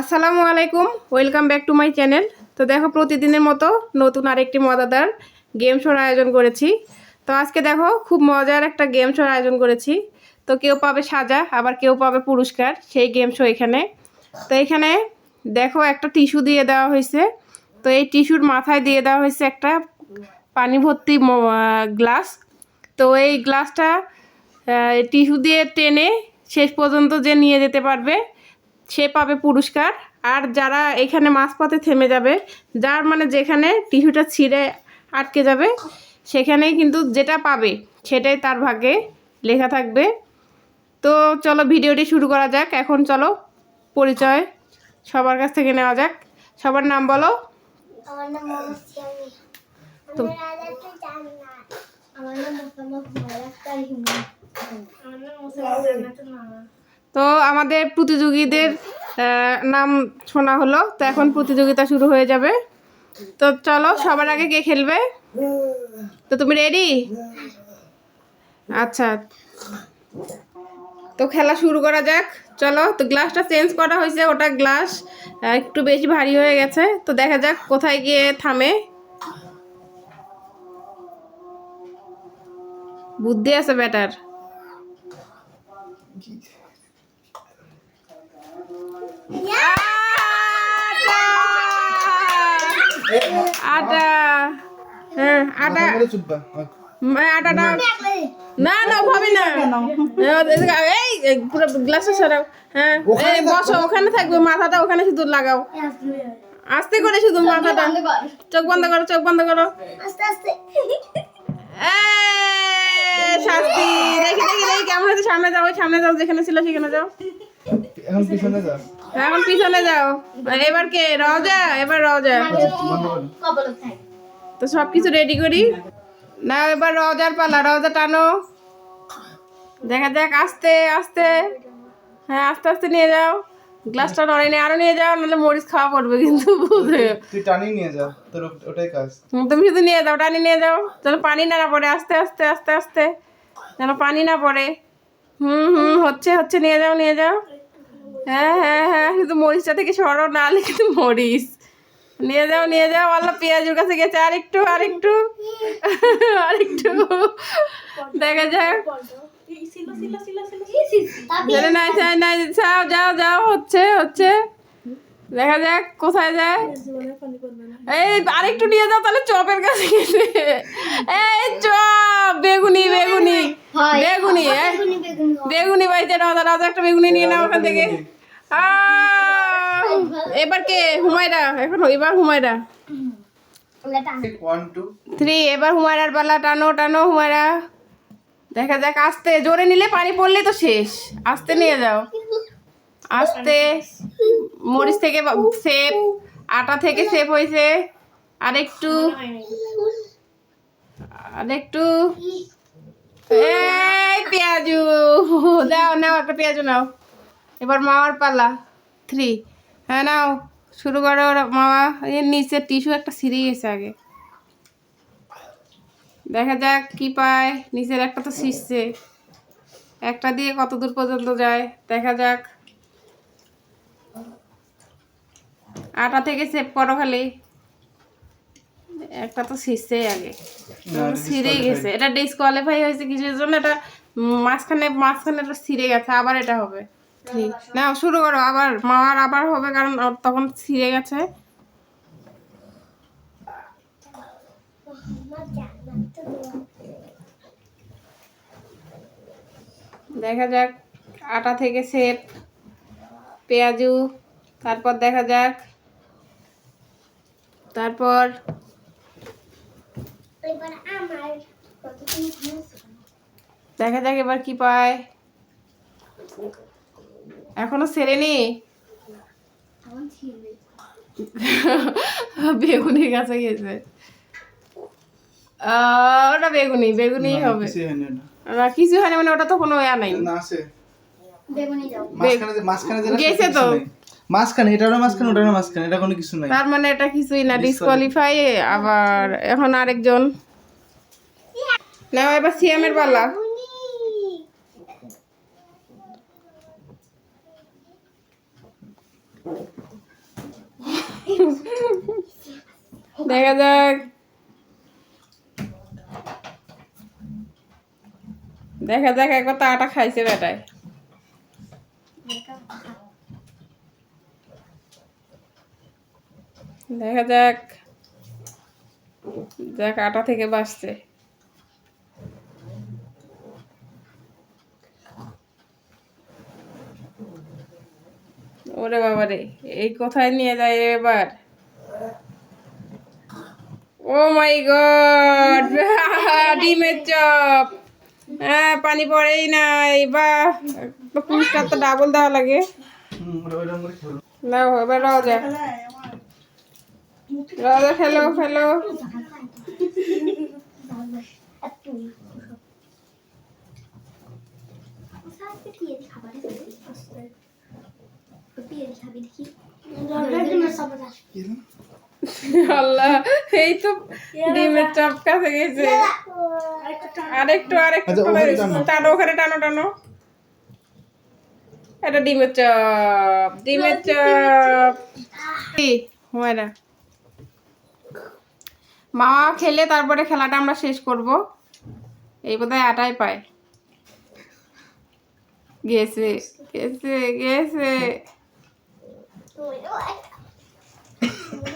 আসসালামু আলাইকুম welcome back to my channel তো দেখো প্রতিদিনের মতো নতুন আরেকটি মজাদার গেম শোর আয়োজন করেছি। তো আজকে দেখো খুব মজার একটা গেম শোর আয়োজন করেছি। তো কেউ পাবে সাজা, আবার কেউ পাবে পুরস্কার, সেই গেম শো এখানে। তো এখানে দেখো একটা টিস্যু দিয়ে দেওয়া হয়েছে। তো এই টিস্যুর মাথায় দিয়ে দেওয়া হয়েছে একটা পানি ভর্তি গ্লাস তো এই গ্লাসটা টিস্যু দিয়ে টেনে শেষ পর্যন্ত যে নিয়ে যেতে পারবে সে পাবে পুরস্কার। আর যারা এখানে মাঝপথে থেমে যাবে যার মানে যেখানে টিস্যুটা ছিঁড়ে আটকে যাবে সেখানেই কিন্তু যেটা পাবে সেটাই তার ভাগ্যে লেখা থাকবে। তো চলো ভিডিওটি শুরু করা যাক। এখন চলো পরিচয় সবার কাছ থেকে নেওয়া যাক। সবার নাম বলো। আমার নাম আমার নাম আমার নাম তো আমাদের প্রতিযোগীদের নাম শোনা হলো। তো এখন প্রতিযোগিতা শুরু হয়ে যাবে। তো চলো, সবার আগে কে খেলবে? তো তুমি রেডি আচ্ছা। তো খেলা শুরু করা যাক। চলো, তো গ্লাসটা চেঞ্জ করা হয়েছে, ওটা গ্লাস একটু বেশি ভারী হয়ে গেছে। তো দেখা যাক কোথায় গিয়ে থামে। বুদ্ধি আছে, ব্যাটার। আটা। হ্যাঁ আটা। আটাটা না না ভাবি না। এই এই পুরো গ্লাসে সরাও। হ্যাঁ এই বসো ওখানে থাকবে। মাথাটা ওখানে শুধু লাগাও। আস্তে করে শুধু মাথাটা। চোখ বন্ধ করো চোখ বন্ধ করো। আস্তে আস্তে। শাস্তি। দেখি দেখি দেখি কেমন হচ্ছে সামনে যাও ওই সামনে যাও যেখানে ছিল সেখানে যাও। এখন পিছনে যা এখন পিছনে যাও। এবার কে? রওজা? এবার থাক তো সব কিছু রেডি করি। না এবার রওজার পালা। রওজা টানো। দেখা যাক আস্তে আস্তে। হ্যাঁ আস্তে আস্তে নিয়ে যাও। গ্লাসটা নড়ে নিয়ে আরও নিয়ে যাও নাহলে মরিচ খাওয়া পড়বে কিন্তু বুঝে। তুই টানি নিয়ে যা তোর ওটাই কাজ। তুমি শুধু নিয়ে যাও টানি নিয়ে যাও। যেন পানি না না পড়ে আস্তে আস্তে আস্তে আস্তে। যেন পানি না পড়ে। হুম হুম হচ্ছে হচ্ছে নিয়ে যাও নিয়ে যাও। হ্যাঁ হ্যাঁ হ্যাঁ শুধু মরিচটা থেকে সরো না হলে কিন্তু মরিচ। নিয়ে যাও নিয়ে যাও আল্লাহ পেঁয়াজুর কাছে গেছে আর একটু আর একটু আর একটু দেখা যাক। নাই নাই নাই যাও যাও যাও হচ্ছে হচ্ছে। দেখা যাক কোথায় যায়। এই আরেকটু নিয়ে যাও তাহলে চপের কাছে গেছে। এই চপ বেগুনি বেগুনি। বেগুনি হ্যাঁ। বেগুনি। বাড়িতে রাজা রাজা একটা বেগুনি নিয়ে নাও ওখান থেকে! এবার কে? হুমায়রা। এখন এবার হুমায়রা। থ্রি, এবার হুমায়রার পালা টানো টানো হুমায়রা। দেখা যাক, আস্তে। জোরে নিলে পানি পড়লে তো শেষ। আস্তে নিয়ে যাও। আস্তে। মরিচ থেকে সেপ। আটা থেকে সেপ হয়েছে। আরেকটু। আরেকটু। এই, পেঁয়াজু। দাও, নাও একটা পেঁয়াজু নাও। এবার পালা। থ্রি হ্যাঁ নাও। শুরু করো ওরা। মামা এর নিচে টিস্যু একটা ছিঁড়ে গেছে আগে। দেখা যাক কি পায়। নিচের একটা তো ছিঁড়ছে। একটা দিয়ে কত দূর পর্যন্ত যায় দেখা যাক। আটা থেকে সেভ করো খালি। একটা তো ছিঁড়ছেই আগে। ছিঁড়েই গেছে। এটা ডিসকোয়ালিফাই হয়েছে কিসের জন্য? এটা মাঝখানে মাঝখানে এটা ছিঁড়ে গেছে আবার এটা হবে। ঠিক। না শুরু করো আবার মামার আবার হবে কারণ তখন ছিঁড়ে গেছে। দেখা যাক আটা থেকে সেপ পেঁয়াজু তারপর দেখা যাক তারপর? দেখা যাক এবার কি পায়। এখনও সেরেনি বেগুনি গাছে গেছে। ওটা বেগুনি বেগুনি হবে। ওটা। কিছু হয়নি মানে ওটা তো কোনো ইয়া নাই। না গেছে তো। কিছু। মাঝখানে এটারও মাঝখানে ওটারও মাঝখানে এটা কোনো কিছু নাই। তার মানে এটা কিছুই না ডিসকোয়ালিফাই আবার এখন আরেকজন। না এবার সিএমের পালা বেগুনি। দেখা যাক। দেখা যাক, একবার তাটা খাইছে বেটায়। দেখা যাক যাক, আটা থেকে বাঁচছে। ওরে বাবারে, এই কোথায় নিয়ে যায় এবার? ও মাই গড ডিমের চপ। হ্যাঁ পানি পড়েই নাই। বা পুরস্কার তো ডাবল দেওয়া লাগে। নাও এবার রাজা। রাজা খেলো খেলো আল্লাহ। এই তো ডিমের চপ কাছে গেছে আরেকটু আরেকটু আচ্ছা, টানো। ওখানে টানো টানো। এটা ডিমের চপ ডিমের চপ। কি হুমায়রা মা খেলে তারপরে খেলাটা আমরা শেষ করব। এই বোধহয় আটাই পায়। গেছে গেছে গেছে।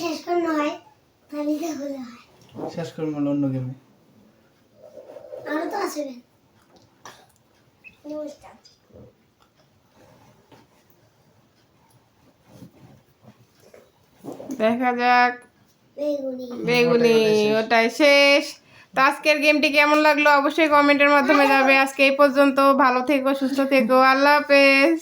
শেষ করতে তালিতে হলে শেষ করে মনে অন্য গেমে। আরও তো আসবে নমস্কার। দেখা যাক। বেগুনি। বেগুনি ওটাই শেষ। তো আজকের গেমটি কেমন লাগল অবশ্যই কমেন্টের মাধ্যমে যাবে আজকে এই পর্যন্ত, ভালো থেকো, সুস্থ থেকো, আল্লাহ হাফেজ।